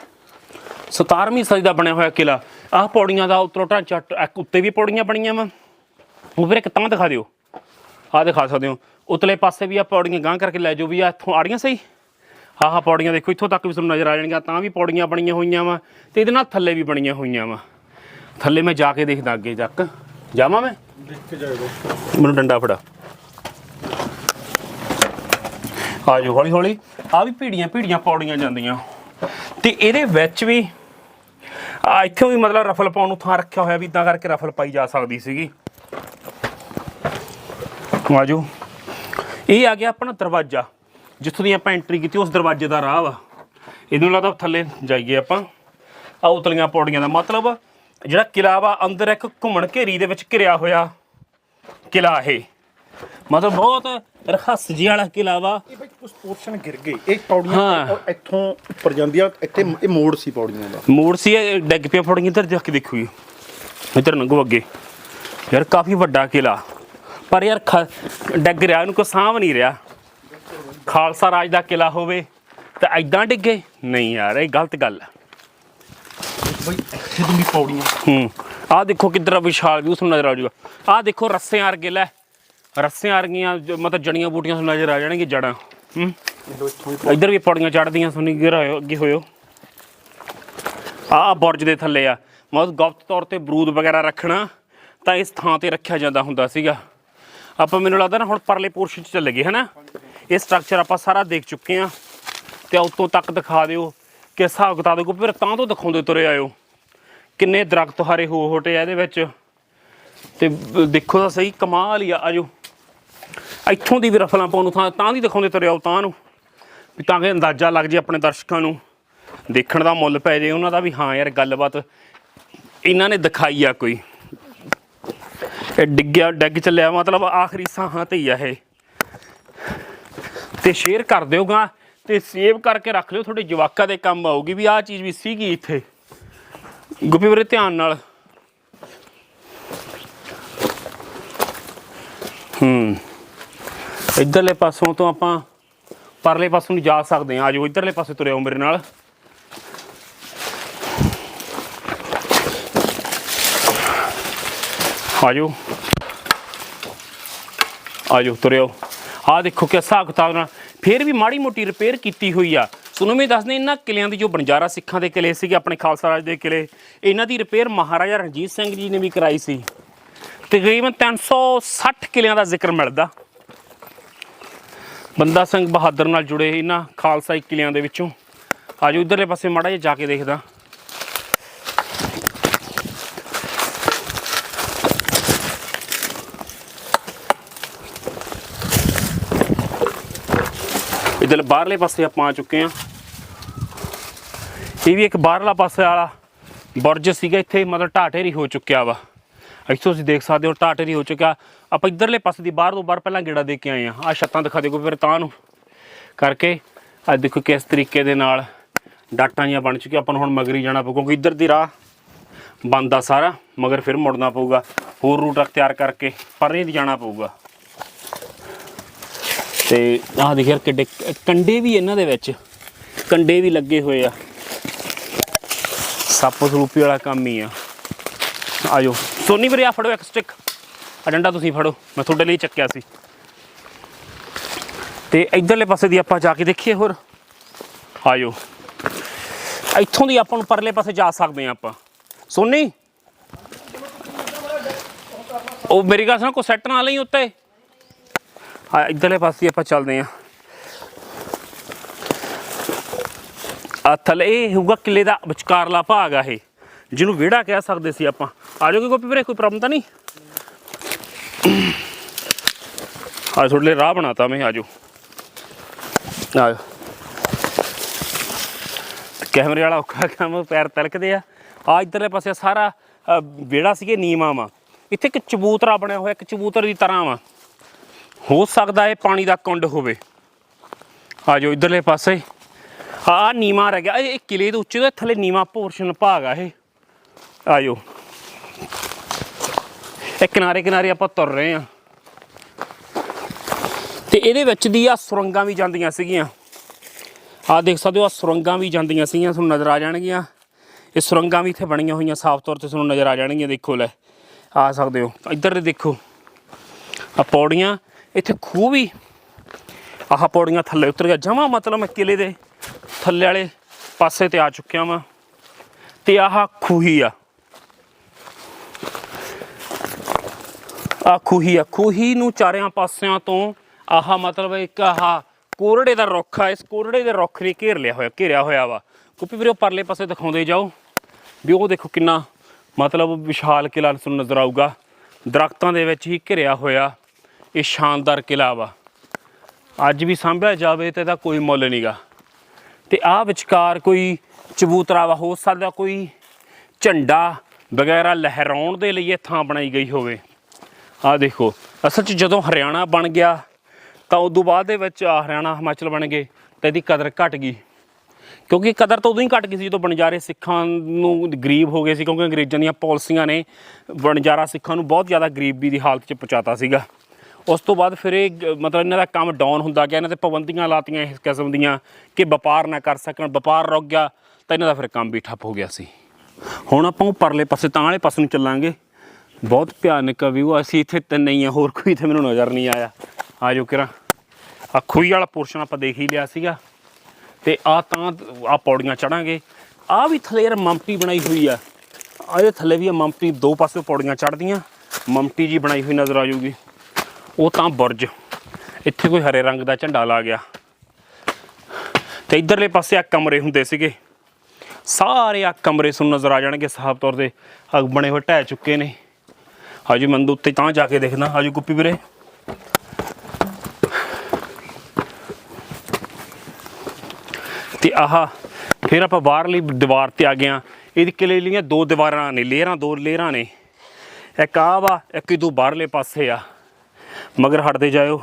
17ਵੀਂ ਸਦੀ ਦਾ ਬਣਿਆ ਹੋਇਆ ਕਿਲਾ ਆਹ ਪੌੜੀਆਂ ਦਾ ਉੱਤਰੋਂ ਢਾਂਚਾ ਇੱਕ ਉੱਤੇ ਵੀ ਪੌੜੀਆਂ ਬਣੀਆਂ ਵਾ। ਉਹ ਵੀਰੇ ਕਿਤਾਂ ਦਿਖਾ ਦਿਓ। ਆਹ ਦਿਖਾ ਸਕਦੇ ਹੋ। ਉਤਲੇ ਪਾਸੇ ਵੀ ਆ ਪੌੜੀਆਂ ਗਾਂ ਕਰਕੇ ਲੈ ਜਾਓ ਵੀ ਆ ਇੱਥੋਂ ਆ ਰਹੀਆਂ ਸਹੀ? ਆਹ ਆਹ ਪੌੜੀਆਂ ਦੇਖੋ ਇੱਥੋਂ ਤੱਕ ਵੀ ਤੁਹਾਨੂੰ ਨਜ਼ਰ ਆ ਜਾਣਗੀਆਂ ਤਾਂ ਵੀ ਪੌੜੀਆਂ ਬਣੀਆਂ ਹੋਈਆਂ ਵਾ ਤੇ ਇਹਦੇ ਨਾਲ ਥੱਲੇ ਵੀ ਬਣੀਆਂ ਹੋਈਆਂ ਵਾ। ਥੱਲੇ ਮੈਂ ਜਾ ਕੇ ਦੇਖਦਾ ਅੱਗੇ ਤੱਕ ਜਾਵਾਂ ਮੈਂ? ਦੇਖ ਕੇ ਜਾਇਓ। ਮੈਨੂੰ ਡੰਡਾ ਫੜਾ। ਆ ਜਾਓ ਹੌਲੀ ਹੌਲੀ। ਆ ਵੀ ਭੀੜੀਆਂ ਭੀੜੀਆਂ ਪੌੜੀਆਂ ਜਾਂਦੀਆਂ। ਤੇ ਇਹਦੇ ਵਿੱਚ ਵੀ ਆ ਇੱਥੇ ਵੀ ਮਤਲਬ ਰਫਲ ਪਾਉਣ ਨੂੰ ਥਾਂ ਰੱਖਿਆ ਹੋਇਆ ਵੀ ਇਦਾਂ ਕਰਕੇ ਰਫਲ ਪਾਈ ਜਾ ਸਕਦੀ ਸੀਗੀ। ਆ ਜਾਓ ਇਹ ਆ ਗਿਆ ਆਪਣਾ ਦਰਵਾਜ਼ਾ। ਜਿੱਥੋਂ ਦੀ ਆਪਾਂ ਐਂਟਰੀ ਕੀਤੀ, ਉਸ ਦਰਵਾਜ਼ੇ ਦਾ ਰਾਹ ਵਾ। ਇਹਨੂੰ ਲੱਗਦਾ ਥੱਲੇ ਜਾਈਏ ਆਪਾਂ। ਆ ਉਤਲੀਆਂ ਪੌੜੀਆਂ ਦਾ ਮਤਲਬ ਜਿਹੜਾ ਕਿਲਾ ਵਾ, ਅੰਦਰ ਇੱਕ ਘੁੰਮਣ ਘੇਰੀ ਦੇ ਵਿੱਚ ਘਿਰਿਆ ਹੋਇਆ ਕਿਲਾ ਇਹ। ਮਤਲਬ ਬਹੁਤ ਰਖਸ ਜੀ ਵਾਲਾ ਕਿਲਾ ਵਾ। ਇਹ ਬਾਈ ਕੁਝ ਪੋਰਸ਼ਨ ਗਿਰ ਗਏ। ਇਹ ਪੌੜੀਆਂ ਹਾਂ। ਔਰ ਇੱਥੋਂ ਉੱਪਰ ਜਾਂਦੀਆਂ ਇੱਥੇ ਇਹ ਮੋੜ ਸੀ ਪੌੜੀਆਂ ਦਾ। ਮੋੜ ਸੀ ਇਹ ਡੈਗ ਪਿਆ ਫੜੀਆਂ ਇੱਧਰ ਦੇਖ ਕੇ ਦੇਖੋ ਜੀ। ਇੱਧਰ ਨੰਗੋ ਅੱਗੇ। ਯਾਰ ਕਾਫੀ ਵੱਡਾ ਕਿਲਾ। ਪਰ ਯਾਰ ਖ- ਡਿੱਗ ਰਿਹਾ ਇਹਨੂੰ ਕੋਈ ਸਾਂਭ ਨਹੀਂ ਰਿਹਾ। ਖਾਲਸਾ ਰਾਜ ਦਾ ਕਿਲਾ ਹੋਵੇ ਤਾਂ ਐਦਾਂ ਡਿੱਗੇ। ਨਹੀਂ ਯਾਰ ਇਹ ਗਲਤ ਗੱਲ ਹੈ ਬਾਈ ਇੱਥੇ ਤੋਂ ਵੀ ਪੌੜੀਆਂ। ਹੂੰ। ਆਹ ਦੇਖੋ ਕਿੱਧਰ ਵਿਸ਼ਾਲ ਵੀ ਉਸ ਨੂੰ ਨਜ਼ਰ ਆ ਜਾਊਗਾ ਆਹ ਦੇਖੋ ਰੱਸੇ ਵਰਗੇ ਲੈ ਰੱਸੇ ਵਰਗੀਆਂ ਜੋ ਮਤਲਬ ਜੜੀਆਂ ਬੂਟੀਆਂ ਤੁਹਾਨੂੰ ਨਜ਼ਰ ਆ ਜਾਣਗੇ ਜੜਾਂ। ਹੂੰ? ਇੱਧਰ ਵੀ ਪੌੜੀਆਂ ਚੜਦੀਆਂ ਸੁਣੀ ਗਿਰ ਹੋਇਓ, ਅੱਗੇ ਹੋਇਓ। ਆਹ ਬੁਰਜ ਦੇ ਥੱਲੇ ਆ। ਮਤਲਬ ਗੁਪਤ ਤੌਰ ਤੇ ਬਰੂਦ ਵਗੈਰਾ ਰੱਖਣਾ ਤਾਂ ਇਸ ਥਾਂ ਤੇ ਰੱਖਿਆ ਜਾਂਦਾ ਹੁੰਦਾ ਸੀਗਾ। ਆਪਾਂ ਮੈਨੂੰ ਲੱਗਦਾ ਨਾ ਹੁਣ ਪਰਲੇ ਪੋਰਸ਼ਨ 'ਚ ਚੱਲੇ ਗਏ, ਹਨਾ? ਇਹ ਸਟਰਕਚਰ ਆਪਾਂ ਸਾਰਾ ਦੇਖ ਚੁੱਕੇ ਆ ਤੇ ਉੱਤੋਂ ਤੱਕ ਦਿਖਾ ਦਿਓ ਕਿ ਹਿਸਾਬ ਕਿਤਾਬ ਦੇ ਫਿਰ ਤਾਂ ਤੋਂ ਦਿਖਾਉਂਦੇ ਤੁਰੇ ਆਇਓ। ਕਿੰਨੇ ਦਰਖਤ ਹਾਰੇ ਹੋ ਹੋਟੇ ਆ ਇਹਦੇ ਵਿੱਚ। ਤੇ ਦੇਖੋ ਤਾਂ ਸਹੀ, ਕਮਾਲ ਹੀ ਆ, ਆਜੋ। ਇੱਥੋਂ ਦੀ ਵੀ ਰਫਲਾਂ ਪਾਉਣ ਨੂੰ ਥਾਂ, ਤਾਂ ਦੀ ਦਿਖਾਉਂਦੇ ਤੁਰੇ ਆਓ ਤਾਂ ਨੂੰ। ਵੀ ਤਾਂ ਕਿ ਅੰਦਾਜ਼ਾ ਲੱਗ ਜੇ ਆਪਣੇ ਦਰਸ਼ਕਾਂ ਨੂੰ। ਦੇਖਣ ਦਾ ਮੁੱਲ ਪੈ ਜੇ, ਉਹਨਾਂ ਦਾ ਵੀ ਹਾਂ ਯਾਰ, ਗੱਲਬਾਤ ਇਹਨਾਂ ਨੇ ਦਿਖਾਈ ਆ ਕੋਈ। ਇਹ ਡਿੱਗਿਆ, ਡਿੱਗ ਚੱਲਿਆ, ਮਤਲਬ ਆਖਰੀ ਸਾਹਾਂ ਤੇ ਹੀ ਆ ਇਹ। ਤੇ ਸ਼ੇਅਰ ਕਰ ਦਿਓਗਾ, ਤੇ ਸੇਵ ਕਰਕੇ ਰੱਖ ਲਿਓ, ਤੁਹਾਡੇ ਜਵਾਕਾਂ ਦੇ ਕੰਮ ਆਊਗੀ ਵੀ ਆਹ ਚੀਜ਼ ਵੀ ਸੀਗੀ ਇੱਥੇ। ਗੁੱਪੀ ਵੀਰੇ, ਧਿਆਨ ਨਾਲ। ਹੂੰ। ਇਧਰਲੇ ਪਾਸੋਂ ਤੋਂ ਆਪਾਂ ਪਰਲੇ ਪਾਸੋਂ ਨੂੰ ਜਾ ਸਕਦੇ ਹਾਂ। ਆਜੋ, ਇਧਰਲੇ ਪਾਸੇ ਤੁਰੇ ਮੇਰੇ ਨਾਲ। ਆਜੋ। ਆਜੋ, ਤੁਰੇ ਆਓ। ਆਹ ਦੇਖੋ ਕਿ ਹਿਸਾਬ ਕਿਤਾਬ ਨਾਲ ਫੇਰ ਵੀ ਮਾੜੀ ਮੋਟੀ ਰਿਪੇਅਰ ਕੀਤੀ ਹੋਈ ਆ। ਤੁਹਾਨੂੰ ਮੈਂ ਦੱਸਦੇ, ਇਹਨਾਂ ਕਿਲਿਆਂ ਦੀ ਜੋ ਬਣਜਾਰਾ ਸਿੱਖਾਂ ਦੇ ਕਿਲੇ ਸੀਗੇ, ਆਪਣੇ ਖਾਲਸਾ ਰਾਜ ਦੇ ਕਿਲੇ, ਇਹਨਾਂ ਦੀ ਰਿਪੇਅਰ ਮਹਾਰਾਜਾ ਰਣਜੀਤ ਸਿੰਘ ਜੀ ਨੇ ਵੀ ਕਰਾਈ ਸੀ। ਤਕਰੀਬਨ 360 ਕਿਲਿਆਂ ਦਾ ਜ਼ਿਕਰ ਮਿਲਦਾ। ਬੰਦਾ ਸਿੰਘ ਬਹਾਦਰ ਨਾਲ ਜੁੜੇ ਇਹਨਾਂ ਖਾਲਸਾਈ ਕਿਲਿਆਂ ਦੇ ਵਿੱਚੋਂ। ਆਜੋ ਇਧਰਲੇ ਪਾਸੇ ਮਾੜਾ ਜਿਹਾ ਜਾ ਕੇ ਦੇਖਦਾ। ਇਧਰ ਬਾਹਰਲੇ ਪਾਸੇ ਆਪਾਂ ਆ ਚੁੱਕੇ ਆ ਇਹ ਵੀ ਇੱਕ ਬਾਹਰਲਾ ਪਾਸੇ ਵਾਲਾ ਬੁਰਜ ਸੀਗਾ, ਇੱਥੇ ਮਤਲਬ ਢਾਟੇਰੀ ਹੋ ਚੁੱਕਿਆ ਵਾ। ਇੱਥੋਂ ਤੁਸੀਂ ਦੇਖ ਸਕਦੇ ਹੋ ਟਾਟਰੀ ਹੋ ਚੁੱਕਿਆ। ਆਪਾਂ ਇਧਰਲੇ ਪਾਸੇ ਦੀ ਬਾਹਰ ਤੋਂ ਬਾਹਰ ਪਹਿਲਾਂ ਗੇੜਾ ਦੇ ਕੇ ਆਏ ਆ ਆ ਛੱਤਾਂ ਦਿਖਾ ਦਿਓ ਫਿਰ ਤਾਂ ਨੂੰ ਕਰਕੇ। ਅੱਜ ਦੇਖੋ ਕਿਸ ਤਰੀਕੇ ਦੇ ਨਾਲ ਡਾਟਾਂ ਜੀਆਂ ਬਣ ਚੁੱਕੀਆਂ। ਆਪਾਂ ਨੂੰ ਹੁਣ ਮਗਰੀ ਜਾਣਾ ਪਊ ਕਿਉਂਕਿ ਇੱਧਰ ਦੀ ਰਾਹ ਬੰਦ ਆ ਸਾਰਾ, ਮਗਰ ਫਿਰ ਮੁੜਨਾ ਪਊਗਾ। ਹੋਰ ਰੂਟ ਤਿਆਰ ਕਰਕੇ ਪਰੇ ਦੀ ਜਾਣਾ ਪਊਗਾ। ਤੇ ਆਹ ਦੇਖ ਯਾਰ ਕਿੱਡੇ ਕੰਡੇ ਵੀ ਇਹਨਾਂ ਦੇ ਵਿੱਚ। ਕੰਡੇ ਵੀ ਲੱਗੇ ਹੋਏ ਆ। ਸੱਪ ਸਰੂਪੀ ਵਾਲਾ ਕੰਮ ਹੀ ਆ। ਆਜੋ ਸੋਨੀ ਵੀਰੇ ਆ ਫੜੋ ਇੱਕ ਸਟਿਕ ਆ ਡੰਡਾ ਤੁਸੀਂ ਫੜੋ, ਮੈਂ ਤੁਹਾਡੇ ਲਈ ਚੱਕਿਆ ਸੀ। ਤੇ ਇਧਰਲੇ ਪਾਸੇ ਦੀ ਆਪਾਂ ਜਾ ਕੇ ਦੇਖੀਏ ਹੋਰ। ਆਜੋ ਇੱਥੋਂ ਦੀ ਆਪਾਂ ਨੂੰ ਪਰਲੇ ਪਾਸੇ ਜਾ ਸਕਦੇ ਆ ਆਪਾਂ। ਸੋਨੀ? ਉਹ ਮੇਰੀ ਗੱਲ ਸੁਣ ਕੋ ਸੈੱਟ ਨਾ ਲਈ ਉੱਤੇ। ਆ ਇਧਰਲੇ ਪਾਸੇ ਆਪਾਂ ਚੱਲਦੇ ਆ ਆ ਥੱਲੇ ਇਹ ਹੋਊਗਾ ਕਿਲੇ ਦਾ ਵਿਚਕਾਰਲਾ ਭਾਗ ਆ ਇਹ, ਜਿਹਨੂੰ ਵਿਹੜਾ ਕਹਿ ਸਕਦੇ ਸੀ ਆਪਾਂ। ਆ ਜਾਓਗੇ ਗੋਪੀ ਵੀਰੇ, ਕੋਈ ਪ੍ਰੋਬਲਮ ਤਾਂ ਨਹੀਂ? ਆ ਤੁਹਾਡੇ ਲਈ ਰਾਹ ਬਣਾਤਾ ਮੈਂ ਆ ਜਾਓ ਆ ਕੈਮਰੇ ਵਾਲਾ ਔਖਾ ਕੰਮ, ਪੈਰ ਤਿਲਕਦੇ ਆ। ਆ ਇਧਰਲੇ ਪਾਸੇ ਸਾਰਾ ਵਿਹੜਾ ਸੀਗੇ, ਨੀਵਾਂ ਵਾ। ਇੱਥੇ ਇੱਕ ਚਬੂਤਰਾ ਬਣਿਆ ਹੋਇਆ, ਇੱਕ ਚਬੂਤਰ ਦੀ ਤਰ੍ਹਾਂ ਵਾ। ਹੋ ਸਕਦਾ ਇਹ ਪਾਣੀ ਦਾ ਕੁੰਡ ਹੋਵੇ। ਆ ਜਾਓ ਇਧਰਲੇ ਪਾਸੇ। ਆ ਨੀਵਾਂ ਰਹਿ ਗਿਆ। ਇਹ ਕਿਲੇ ਦੇ ਉੱਚੇ ਤੋਂ ਥੱਲੇ ਨੀਵਾਂ ਪੋਰਸ਼ਨ ਭਾਗ ਆ ਇਹ। ਆ ਜਾਓ ਇਹ ਕਿਨਾਰੇ ਕਿਨਾਰੇ ਆਪਾਂ ਤੁਰ ਰਹੇ ਆ ਤੇ ਇਹਦੇ ਵਿੱਚ ਦੀ ਆ ਸੁਰੰਗਾਂ ਵੀ ਜਾਂਦੀਆਂ ਸੀਗੀਆਂ। ਆ ਦੇਖ ਸਕਦੇ ਹੋ ਆ ਸੁਰੰਗਾਂ ਵੀ ਜਾਂਦੀਆਂ ਸੀਗੀਆਂ, ਤੁਹਾਨੂੰ ਨਜ਼ਰ ਆ ਜਾਣਗੀਆਂ। ਇਹ ਸੁਰੰਗਾਂ ਵੀ ਇੱਥੇ ਬਣੀਆਂ ਹੋਈਆਂ, ਸਾਫ਼ ਤੌਰ ਤੇ ਤੁਹਾਨੂੰ ਨਜ਼ਰ ਆ ਜਾਣਗੀਆਂ, ਦੇਖੋ ਲੈ। ਆ ਸਕਦੇ ਹੋ, ਇੱਧਰ ਦੇਖੋ। ਆ ਪੌੜੀਆਂ, ਇੱਥੇ ਖੂਹ ਵੀ। ਆਹ ਪੌੜੀਆਂ ਥੱਲੇ ਉਤਰ ਗਿਆ। ਜਮਾ ਮਤਲਬ ਮੈਂ ਕਿਲੇ ਦੇ ਥੱਲੇ ਵਾਲੇ ਪਾਸੇ ਤੇ ਆ ਚੁੱਕਿਆ ਵਾਂ। ਤੇ ਆਹ ਖੂਹੀ ਆ। ਆ ਖੂਹੀ ਆ। ਖੂਹੀ ਨੂੰ ਚਾਰਿਆਂ ਪਾਸਿਆਂ ਤੋਂ ਆਹ ਮਤਲਬ ਇੱਕ ਆਹ ਕੋਰੜੇ ਦਾ ਰੁੱਖ ਆ। ਇਸ ਕੋਰੜੇ ਦੇ ਰੁੱਖ ਨੇ ਘੇਰ ਲਿਆ ਹੋਇਆ, ਘੇਰਿਆ ਹੋਇਆ ਵਾ। ਕੁੱਪੀ ਵੀਰੇ ਉਹ ਪਰਲੇ ਪਾਸੇ ਦਿਖਾਉਂਦੇ ਜਾਓ। ਵੀ ਉਹ ਦੇਖੋ ਕਿੰਨਾ ਮਤਲਬ ਵਿਸ਼ਾਲ ਕਿਲਾ ਤੁਹਾਨੂੰ ਨਜ਼ਰ ਆਊਗਾ। ਦਰਖਤਾਂ ਦੇ ਵਿੱਚ ਹੀ ਘਿਰਿਆ ਹੋਇਆ ਇਹ ਸ਼ਾਨਦਾਰ ਕਿਲਾ ਵਾ। ਅੱਜ ਵੀ ਸਾਂਭਿਆ ਜਾਵੇ ਤੇ ਇਹਦਾ ਕੋਈ ਮੁੱਲ ਨਹੀਂਗਾ ਤੇ ਆ ਵਿਚਕਾਰ ਕੋਈ ਚਬੂਤਰਾ ਵਾ ਹੋ ਸਕਦਾ, ਕੋਈ ਝੰਡਾ ਵਗੈਰਾ ਲਹਿਰਾਉਣ ਦੇ ਲਈ ਇਹ ਥਾਂ ਬਣਾਈ ਗਈ ਹੋਵੇ। ਆ ਦੇਖੋ, ਅਸਲ 'ਚ ਜਦੋਂ ਹਰਿਆਣਾ ਬਣ ਗਿਆ, ਤਾਂ ਉਦੋਂ ਬਾਅਦ ਦੇ ਵਿੱਚ ਹਰਿਆਣਾ ਹਿਮਾਚਲ ਬਣ ਗਏ, ਤਾਂ ਇਹਦੀ ਕਦਰ ਘਟ ਗਈ। ਕਿਉਂਕਿ ਕਦਰ ਤਾਂ ਉਦੋਂ ਹੀ ਘਟ ਗਈ ਸੀ ਜਦੋਂ ਬਣਜਾਰੇ ਸਿੱਖਾਂ ਨੂੰ ਗਰੀਬ ਹੋ ਗਏ ਸੀ, ਕਿਉਂਕਿ ਅੰਗਰੇਜ਼ਾਂ ਦੀਆਂ ਪਾਲਿਸੀਆਂ ਨੇ ਬਣਜਾਰਾ ਸਿੱਖਾਂ ਨੂੰ ਬਹੁਤ ਜ਼ਿਆਦਾ ਗਰੀਬੀ ਦੀ ਹਾਲਤ 'ਚ ਪਹੁੰਚਾਤਾ ਸੀਗਾ। ਉਸ ਤੋਂ ਬਾਅਦ ਫਿਰ ਇਹ ਗ- ਮਤਲਬ ਇਹਨਾਂ ਦਾ ਕੰਮ ਡਾਊਨ ਹੁੰਦਾ ਗਿਆ, ਇਹਨਾਂ ਤੇ ਪਾਬੰਦੀਆਂ ਲਾਤੀਆਂ ਇਸ ਕਿਸਮ ਦੀਆਂ ਕਿ ਵਪਾਰ ਨਾ ਕਰ ਸਕਣ, ਵਪਾਰ ਰੁਕ ਗਿਆ, ਤਾਂ ਇਹਨਾਂ ਦਾ ਫਿਰ ਕੰਮ ਵੀ ਠੱਪ ਹੋ ਗਿਆ ਸੀ। ਹੁਣ ਆਪਾਂ ਉਹ ਪਰਲੇ ਪਾਸੇ, ਤਾਂ ਵਾਲੇ ਪਾਸੇ ਨੂੰ ਚੱਲਾਂਗੇ। ਬਹੁਤ ਭਿਆਨਕ ਵਿਊ, ਅਸੀਂ ਇੱਥੇ ਤਿੰਨ ਹੀ ਆ, ਹੋਰ ਕੋਈ ਇੱਥੇ ਮੈਨੂੰ ਨਜ਼ਰ ਨਹੀਂ ਆਇਆ। ਆ ਜਾਓ ਕਿਰਾ। ਆ ਖੂਹੀ ਵਾਲਾ ਪੋਰਸ਼ਨ ਆਪਾਂ ਦੇਖ ਹੀ ਲਿਆ ਸੀਗਾ। ਤੇ ਆ ਤਾਂ ਆ ਪੌੜੀਆਂ ਚੜਾਂਗੇ। ਆ ਵੀ ਥੱਲੇ ਯਾਰ ਮਮਟੀ ਬਣਾਈ ਹੋਈ ਆ। ਆ ਇਹਦੇ ਥੱਲੇ ਵੀ ਆ ਮਮਟੀ ਦੋ ਪਾਸੇ ਪੌੜੀਆਂ ਚੜਦੀਆਂ ਮਮਟੀ ਜੀ ਬਣਾਈ ਹੋਈ ਨਜ਼ਰ ਆ ਜੂਗੀ ਉਹ ਤਾਂ ਬੁਰਜ। ਇੱਥੇ ਕੋਈ ਹਰੇ ਰੰਗ ਦਾ ਝੰਡਾ ਲਾ ਗਿਆ। ਤੇ ਇਧਰਲੇ ਪਾਸੇ ਆ ਕਮਰੇ ਹੁੰਦੇ ਸੀਗੇ। ਸਾਰੇ ਆ ਕਮਰੇ ਸੁਣ ਨਜ਼ਰ ਆ ਜਾਣਗੇ, ਸਾਫ਼ ਤੌਰ ਤੇ। ਆ ਬਣੇ ਹੋਏ ਢਹਿ ਚੁੱਕੇ ਨੇ। ਹਾਜੀ ਮੰਦ ਉੱਤੇ ਤਾਂ ਜਾ ਕੇ ਦੇਖਣਾ ਹਾਜੀ ਗੁੱਪੀ ਵੀਰੇ। ਤੇ ਆਹ, ਫਿਰ ਆਪਾਂ ਬਾਹਰਲੀ ਦੀਵਾਰ ਤੇ ਆ ਗਏ ਆ ਇਹਦੇ ਕਿਲੇ ਲੀਆਂ ਦੋ ਦੀਵਾਰਾਂ ਨੇ ਲੇਅਰਾਂ ਦੋ ਲੇਅਰਾਂ ਨੇ। ਇੱਕ ਆ ਵਾ, ਇੱਕ ਇਦੋਂ ਬਾਹਰਲੇ ਪਾਸੇ ਆ। ਮਗਰ ਹਟਦੇ ਜਾਇਓ।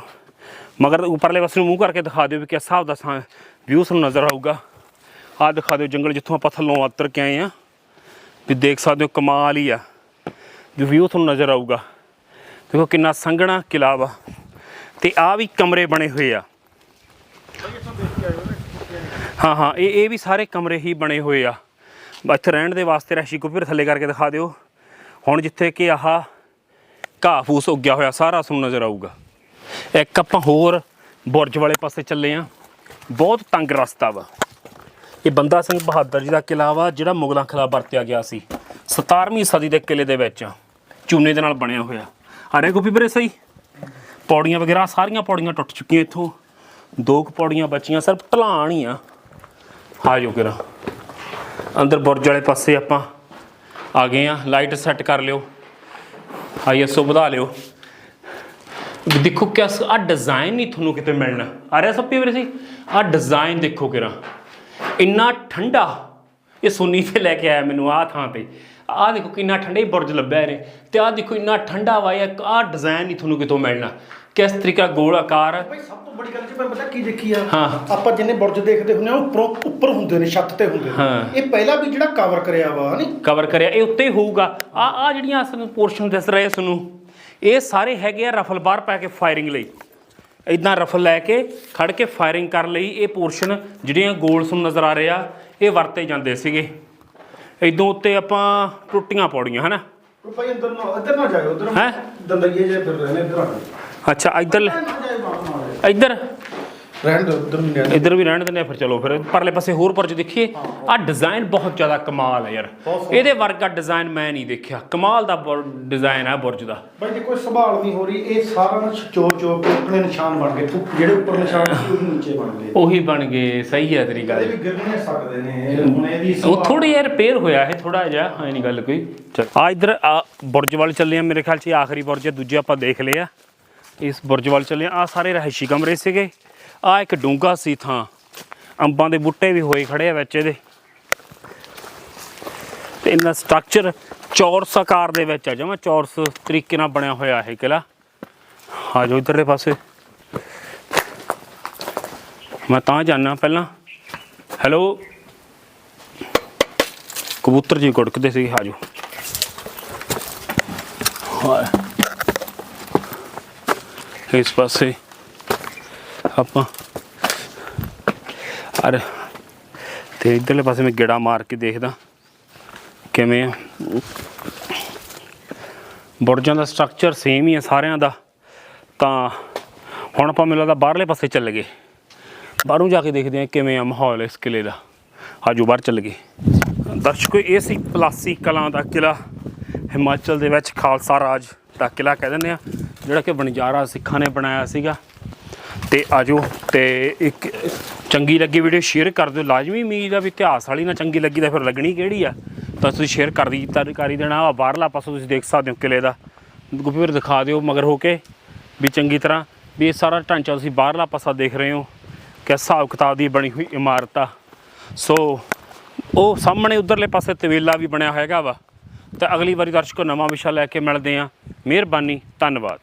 ਮਗਰ ਉੱਪਰਲੇ ਪਾਸੇ ਨੂੰ ਮੂੰਹ ਕਰਕੇ ਦਿਖਾ ਦਿਓ ਵੀ ਕਿਸ ਹਿਸਾਬ ਦਾ ਸਾਂ ਵਿਊ ਤੁਹਾਨੂੰ ਨਜ਼ਰ ਆਊਗਾ। ਆਹ ਦਿਖਾ ਦਿਓ ਜੰਗਲ ਜਿੱਥੋਂ ਆਪਾਂ ਥੱਲੋਂ ਉਤਰ ਕੇ ਆਏ ਆ ਵੀ ਦੇਖ ਸਕਦੇ ਹੋ ਕਮਾਲ ਹੀ ਆ। ਜੋ ਵਿਊ ਤੁਹਾਨੂੰ ਨਜ਼ਰ ਆਊਗਾ। ਦੇਖੋ ਕਿੰਨਾ ਸੰਘਣਾ ਕਿਲਾ ਵਾ। ਤੇ ਆ ਵੀ ਕਮਰੇ ਬਣੇ ਹੋਏ ਆ। ਹਾਂ ਹਾਂ, ਇਹ ਇਹ ਵੀ ਸਾਰੇ ਕਮਰੇ ਹੀ ਬਣੇ ਹੋਏ ਆ। ਇੱਥੇ ਰਹਿਣ ਦੇ ਵਾਸਤੇ ਰਸ਼ੀ ਕੁਪਰ ਥੱਲੇ ਕਰਕੇ ਦਿਖਾ ਦਿਓ। ਹੁਣ ਜਿੱਥੇ ਕਿ ਆਹ ਘਾਹ ਫੂਸ ਉੱਗਿਆ ਹੋਇਆ, ਸਾਰਾ ਤੁਹਾਨੂੰ ਨਜ਼ਰ ਆਊਗਾ। ਇੱਕ ਆਪਾਂ ਹੋਰ ਬੁਰਜ ਵਾਲੇ ਪਾਸੇ ਚੱਲੇ ਆ। ਬਹੁਤ ਤੰਗ ਰਸਤਾ ਵਾ। ਇਹ ਬੰਦਾ ਸਿੰਘ ਬਹਾਦਰ ਜੀ ਦਾ ਕਿਲਾ ਵਾ, ਜਿਹੜਾ ਮੁਗਲਾਂ ਖਿਲਾਫ ਵਰਤਿਆ ਗਿਆ ਸੀ। 17ਵੀਂ ਸਦੀ ਦੇ ਕਿਲੇ ਦੇ ਵਿੱਚ। ਚੂਨੇ ਦੇ ਨਾਲ ਬਣਿਆ ਹੋਇਆ। ਆ ਰਹੇ ਗੋਪੀ ਵੀਰੇ ਸਹੀ? ਪੌੜੀਆਂ ਵਗੈਰਾ, ਸਾਰੀਆਂ ਪੌੜੀਆਂ ਟੁੱਟ ਚੁੱਕੀਆਂ ਇੱਥੋਂ। ਦੋ ਕੁ ਪੌੜੀਆਂ ਬਚੀਆਂ, ਸਿਰਫ ਢਲਾਣ ਹੀ ਆ। ਆ ਜਾਓ ਕਿਰਾ ਅੰਦਰ ਬੁਰਜ ਵਾਲੇ ਪਾਸੇ ਆਪਾਂ ਆ ਗਏ ਆ। ਲਾਈਟ ਸੈੱਟ ਕਰ ਲਿਓ। ਆਈਐਸਓ ਵਧਾ ਲਿਓ। ਦੇਖੋ ਕਿਆ ਆ ਡਿਜ਼ਾਈਨ ਨਹੀਂ ਤੁਹਾਨੂੰ ਕਿਤੇ ਮਿਲਣਾ। ਆ ਰਿਹਾ ਸਭ ਵੀਰੇ ਸੀ ਆ ਡਿਜ਼ਾਈਨ ਦੇਖੋ ਕਿਰਾ। ਇੰਨਾ ਠੰਡਾ। ਇਹ ਸੁੰਨੀ ਤੇ ਲੈ ਕੇ ਆਇਆ ਮੈਨੂੰ, ਆਹ ਥਾਂ ਤੇ। ਆਹ ਦੇਖੋ ਕਿੰਨਾ ਠੰਡਾ ਬੁਰਜ ਲੱਭਿਆ ਇਹਨੇ। ਤੇ ਆਹ ਦੇਖੋ ਇੰਨਾ ਠੰਡਾ ਵਾ ਇਹ ਆਹ ਡਿਜ਼ਾਈਨ ਨਹੀਂ ਤੁਹਾਨੂੰ ਕਿਤੋਂ ਮਿਲਣਾ। ਕਿਸ ਤਰੀਕਾ ਗੋਲ ਆਕਾਰ। ਭਾਈ ਸਭ ਤੋਂ ਬੜੀ ਗੱਲ ਜੀ ਮੈਂ ਪਤਾ ਕੀ ਦੇਖੀ ਆ? ਹਾਂ। ਆਪਾਂ ਜਿੰਨੇ ਬੁਰਜ ਦੇਖਦੇ ਹੁੰਦੇ ਆ ਉਹ ਉੱਪਰੋਂ ਉੱਪਰ ਹੁੰਦੇ ਨੇ ਛੱਤ ਤੇ ਹੁੰਦੇ ਹਾਂ। ਇਹ ਪਹਿਲਾਂ ਵੀ ਜਿਹੜਾ ਕਵਰ ਕਰਿਆ ਵਾ ਹਨੀ ਕਵਰ ਕਰਿਆ ਇਹ ਉੱਤੇ ਹੀ ਹੋਊਗਾ। ਆ ਆ ਜਿਹੜੀਆਂ ਅਸਲ ਪੋਰਸ਼ਨ ਦਿਸ ਰਹੇ ਤੁਹਾਨੂੰ ਇਹ ਸਾਰੇ ਹੈਗੇ ਆ ਰਫਲ ਬਾਹਰ ਪਾ ਕੇ ਫਾਇਰਿੰਗ ਲਈ। ਇਦਾਂ ਰਫਲ ਲੈ ਕੇ ਖੜ ਕੇ ਫਾਇਰਿੰਗ ਕਰਨ ਲਈ ਇਹ ਪੋਰਸ਼ਨ ਜਿਹੜੀਆਂ ਗੋਲਸ ਨੂੰ ਨਜ਼ਰ ਆ ਰਹੇ ਆ ਇਹ ਵਰਤੇ ਜਾਂਦੇ ਸੀਗੇ। ਇਦੋਂ ਉੱਤੇ ਆਪਾਂ ਟੁੱਟੀਆਂ ਪੌੜੀਆਂ ਹਨਾ ਭਾਈ ਅੰਦਰ ਨਾ ਇੱਧਰ ਨਾ ਜਾਇਓ ਉਧਰ ਹੈਂ? ਦੰਦਈਏ ਜੇ ਫਿਰ ਰਹਿਣੇ ਇੱਧਰ ਆ ਜਾਓ। ਅੱਛਾ ਇੱਧਰ ਨਾ ਨਾ ਆਇਓ। ਇੱਧਰ ਰਹਿਣ ਦਿਓ ਉਧਰ ਨਹੀਂ ਰਹਿਣ ਇੱਧਰ ਵੀ ਰਹਿਣ ਦਿੰਦੇ ਆ ਫਿਰ ਚਲੋ ਫਿਰ ਪਰਲੇ ਪਾਸੇ ਹੋਰ ਪਰਚ ਦੇਖੀਏ ਆ ਡਿਜ਼ਾਈਨ ਬਹੁਤ ਜ਼ਿਆਦਾ ਕਮਾਲ ਹੈ ਯਾਰ। ਇਹਦੇ ਵਰਗਾ ਡਿਜ਼ਾਈਨ ਮੈਂ ਨਹੀਂ ਦੇਖਿਆ। ਕਮਾਲ ਦਾ ਡਿਜ਼ਾਈਨ ਆ ਬੁਰਜ ਦਾ। ਜੇ ਕੋਈ ਸੰਭਾਲ ਨਹੀਂ ਹੋ ਰਹੀ। ਇਹ ਸਾਰਾ ਨਾ ਚੋ ਚੋ ਕੇ ਆਪਣੇ ਨਿਸ਼ਾਨ ਬਣ ਗਏ। ਥੁੱਕ- ਜਿਹੜੇ ਉੱਪਰ ਨਿਸ਼ਾਨ ਸੀ ਉਹ ਨੀਚੇ ਬਣ ਗਏ। ਉਹੀ ਬਣ ਗਏ। ਸਹੀ ਹੈ ਤੇਰੀ ਇਹ ਗੱਲ ਵੀ ਗਿਰ ਨਹੀਂ ਸਕਦੇ ਨੇ। ਹੁਣ ਇਹਦੀ ਉਹ ਸੰਭਾਲ- ਥੋੜੀ ਯਾਰ ਰਿਪੇਅਰ ਹੋਇਆ ਹੈ ਥੋੜਾ ਜਿਹਾ। ਹਾਂ ਨਹੀਂ ਗੱਲ ਕੋਈ। ਚਲ ਆ ਇਧਰ ਆ ਬੁਰਜ ਵੱਲ ਚੱਲੇ ਆ ਮੇਰੇ ਖਿਆਲ 'ਚ ਇਹ ਆਖਰੀ ਬੁਰਜ ਹੈ। ਦੂਜੇ ਆਪਾਂ ਦੇਖ ਲਏ ਆ। ਇਸ ਬੁਰਜ ਵੱਲ ਚੱਲੇ ਆ ਆਹ ਸਾਰੇ ਰਹਿਸ਼ੀ ਕਮਰੇ ਸੀਗੇ। ਆ ਇੱਕ ਡੂੰਗਾ ਸੀ ਥਾਂ। ਅੰਬਾਂ ਦੇ ਬੂਟੇ ਵੀ ਹੋਏ ਖੜੇ ਆ ਵਿੱਚ ਇਹਦੇ। ਤੇ ਇਹਨਾਂ ਸਟਰਕਚਰ ਚੌਰਸ ਆਕਾਰ ਦੇ ਵਿੱਚ ਆ, ਜਮਾ ਚੌਰਸ ਤਰੀਕੇ ਨਾਲ ਬਣਿਆ ਹੋਇਆ ਇਹ ਕਿਲਾ ਆ ਜਾਓ ਇਧਰਲੇ ਪਾਸੇ। ਮੈਂ ਤਾਂ ਜਾਣਾ ਪਹਿਲਾਂ। ਹੈਲੋ ਕਬੂਤਰ ਜੀ ਗੁੜਕਦੇ ਸੀ ਆ ਜਾਓ। ਇਸ ਪਾਸੇ ਆਪਾਂ। ਅਰੇ, ਤੇ ਇਧਰਲੇ ਪਾਸੇ ਮੈਂ ਗੇੜਾ ਮਾਰ ਕੇ ਦੇਖਦਾ। ਕਿਵੇਂ ਆ? ਬੁਰਜਾਂ ਦਾ ਸਟਰਕਚਰ ਸੇਮ ਹੀ ਆ ਸਾਰਿਆਂ ਦਾ। ਤਾਂ ਹੁਣ ਆਪਾਂ ਮੈਨੂੰ ਲੱਗਦਾ ਬਾਹਰਲੇ ਪਾਸੇ ਚੱਲ ਗਏ। ਬਾਹਰੋਂ ਜਾ ਕੇ ਦੇਖਦੇ ਹਾਂ ਕਿਵੇਂ ਆ ਮਾਹੌਲ ਇਸ ਕਿਲੇ ਦਾ। ਆਜੋ ਬਾਹਰ ਚੱਲ ਗਏ। ਦਰਸ਼ਕੋ, ਇਹ ਸੀ ਪਲਾਸੀ ਕਲਾਂ ਦਾ ਕਿਲਾ ਹਿਮਾਚਲ ਦੇ ਵਿੱਚ ਖਾਲਸਾ ਰਾਜ ਦਾ ਕਿਲਾ ਕਹਿ ਦਿੰਦੇ ਆ, ਜਿਹੜਾ ਕਿ ਬਣਜਾਰਾ ਸਿੱਖਾਂ ਨੇ ਬਣਾਇਆ ਸੀਗਾ। ਤੇ ਆਜੋ ਤੇ ਇੱਕ ਚੰਗੀ ਲੱਗੀ ਵੀਡੀਓ ਸ਼ੇਅਰ ਕਰ ਦਿਓ। ਲਾਜ਼ਮੀ ਉਮੀਦ ਆ ਵੀ ਇਤਿਹਾਸ ਵਾਲੀ ਨਾ ਚੰਗੀ ਲੱਗੀ ਤਾਂ ਫਿਰ ਲੱਗਣੀ ਕਿਹੜੀ ਆ? ਤਾਂ ਤੁਸੀਂ ਸ਼ੇਅਰ ਕਰ ਦੀ ਕਰੀ ਦੇਣਾ। ਆ ਬਾਹਰਲਾ ਪਾਸਾ ਤੁਸੀਂ ਦੇਖ ਸਕਦੇ ਹੋ ਕਿਲੇ ਦਾ। ਫਿਰ ਦਿਖਾ ਦਿਓ ਮਗਰ ਹੋ ਕੇ ਵੀ ਚੰਗੀ ਤਰ੍ਹਾਂ ਵੀ ਇਹ ਸਾਰਾ ਢਾਂਚਾ ਤੁਸੀਂ ਬਾਹਰਲਾ ਪਾਸਾ ਦੇਖ ਰਹੇ ਹੋ ਕਿ ਹਿਸਾਬ ਕਿਤਾਬ ਦੀ ਬਣੀ ਹੋਈ ਇਮਾਰਤ ਆ। ਸੋ ਉਹ ਸਾਹਮਣੇ ਉਧਰਲੇ ਪਾਸੇ ਤਵੇਲਾ ਵੀ ਬਣਿਆ ਹੈਗਾ ਵਾ। ਤਾਂ ਅਗਲੀ ਵਾਰੀ ਦਰਸ਼ਕੋ ਨਵਾਂ ਵਿਸ਼ਾ ਲੈ ਕੇ ਮਿਲਦੇ ਆ ਮਿਹਰਬਾਨੀ, ਧੰਨਵਾਦ।